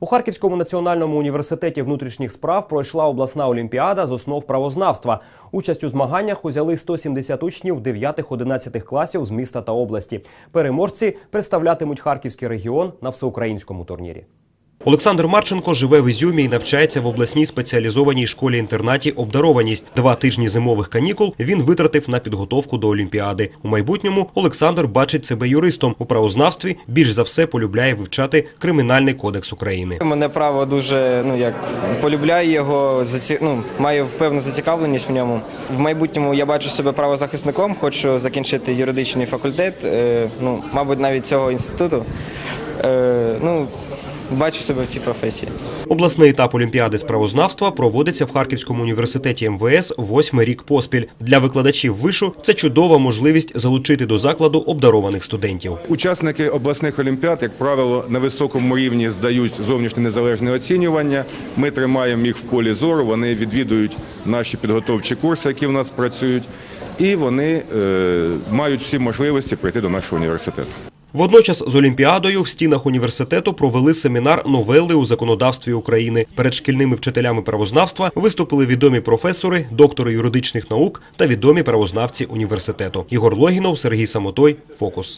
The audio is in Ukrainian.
У Харківському національному університеті внутрішніх справ пройшла обласна олімпіада з основ правознавства. Участь у змаганнях узяли 170 учнів 9-11 класів з міста та області. Переможці представлятимуть харківський регіон на всеукраїнському турнірі. Олександр Марченко живе в Ізюмі і навчається в обласній спеціалізованій школі-інтернаті «Обдарованість». Два тижні зимових канікул він витратив на підготовку до Олімпіади. У майбутньому Олександр бачить себе юристом. У правознавстві більш за все полюбляє вивчати Кримінальний кодекс України. Мене право дуже ну як полюбляю його, ну, маю певну зацікавленість в ньому. В майбутньому я бачу себе правозахисником, хочу закінчити юридичний факультет, е, ну, мабуть, навіть цього інституту. Е, ну, бачу себе в цій професії. Обласний етап Олімпіади з правознавства проводиться в Харківському університеті МВС восьмий рік поспіль. Для викладачів вишу це чудова можливість залучити до закладу обдарованих студентів. Учасники обласних олімпіад, як правило, на високому рівні здають зовнішнє незалежне оцінювання. Ми тримаємо їх в полі зору. Вони відвідують наші підготовчі курси, які в нас працюють, і вони е, мають всі можливості прийти до нашого університету. Водночас з Олімпіадою в стінах університету провели семінар новели у законодавстві України. Перед шкільними вчителями правознавства виступили відомі професори, доктори юридичних наук та відомі правознавці університету. Ігор Логінов, Сергій Самотой. Фокус.